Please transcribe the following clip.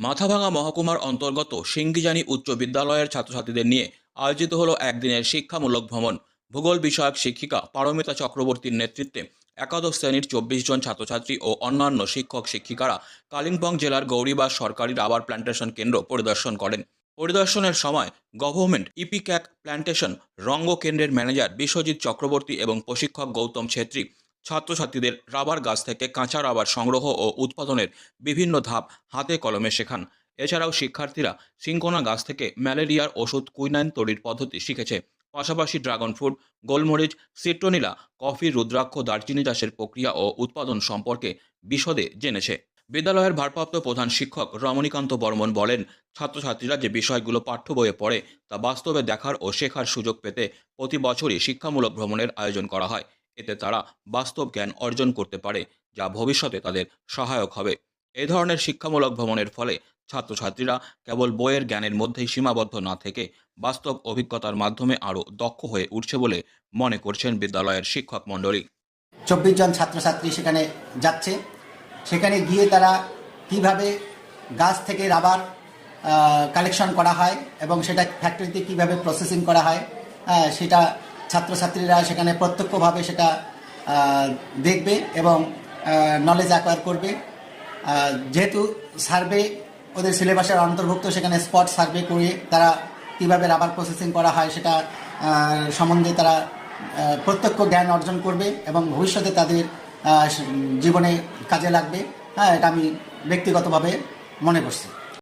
মাথাভাঙা মহকুমার অন্তর্গত সিঙ্গিজানি উচ্চ বিদ্যালয়ের ছাত্রছাত্রীদের নিয়ে আয়োজিত হলো একদিনের শিক্ষামূলক ভ্রমণ। ভূগোল বিষয়ক শিক্ষিকা পারমিতা চক্রবর্তীর নেতৃত্বে একাদশ শ্রেণির চব্বিশ জন ছাত্রছাত্রী ও অন্যান্য শিক্ষক শিক্ষিকারা কালিম্পং জেলার গৌরীবাস সরকারি রাবার প্ল্যান্টেশন কেন্দ্র পরিদর্শন করেন। পরিদর্শনের সময় গভর্নমেন্ট ইপিক্যাক প্ল্যান্টেশন রঙ্গ কেন্দ্রের ম্যানেজার বিশ্বজিৎ চক্রবর্তী এবং প্রশিক্ষক গৌতম ছেত্রী ছাত্রছাত্রীদের রাবার গাছ থেকে কাঁচা রাবার সংগ্রহ ও উৎপাদনের বিভিন্ন ধাপ হাতে কলমে শেখান। এছাড়াও শিক্ষার্থীরা সিঙ্কোনা গাছ থেকে ম্যালেরিয়ার ওষুধ কুইনাইন তৈরির পদ্ধতি শিখেছে। পাশাপাশি ড্রাগন ফ্রুট, গোলমরিচ, সিট্রোনিলা, কফি, রুদ্রাক্ষ, দারচিনি চাষের প্রক্রিয়া ও উৎপাদন সম্পর্কে বিশদে জেনেছে। বিদ্যালয়ের ভারপ্রাপ্ত প্রধান শিক্ষক রমণীকান্ত বর্মন বলেন, ছাত্রছাত্রীরা যে বিষয়গুলো পাঠ্য বইয়ে পড়ে তা বাস্তবে দেখার ও শেখার সুযোগ পেতে প্রতি বছরই শিক্ষামূলক ভ্রমণের আয়োজন করা হয়। এতে তারা বাস্তব জ্ঞান অর্জন করতে পারে, যা ভবিষ্যতে তাদের সহায়ক হবে। এই ধরনের শিক্ষামূলক ভ্রমণের ফলে ছাত্রছাত্রীরা কেবল বইয়ের জ্ঞানের মধ্যেই সীমাবদ্ধ না থেকে বাস্তব অভিজ্ঞতার মাধ্যমে আরও দক্ষ হয়ে উঠছে বলে মনে করছেন বিদ্যালয়ের শিক্ষক মণ্ডলী। চব্বিশ জন ছাত্রছাত্রী সেখানে যাচ্ছে। সেখানে গিয়ে তারা কীভাবে গাছ থেকে রাবার কালেকশন করা হয় এবং সেটা ফ্যাক্টরিতে কীভাবে প্রসেসিং করা হয় সেটা ছাত্রছাত্রীরা সেখানে প্রত্যক্ষভাবে সেটা দেখবে এবং নলেজ অ্যাকোয়ার করবে। যেহেতু সার্ভে ওদের সিলেবাসের অন্তর্ভুক্ত, সেখানে স্পট সার্ভে করে তারা কীভাবে রাবার প্রসেসিং করা হয় সেটা সম্বন্ধে তারা প্রত্যক্ষ জ্ঞান অর্জন করবে এবং ভবিষ্যতে তাদের জীবনে কাজে লাগবে। হ্যাঁ এটা আমি ব্যক্তিগতভাবে মনে করছি।